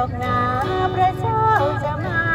รอกนาพระเจ้าจะมา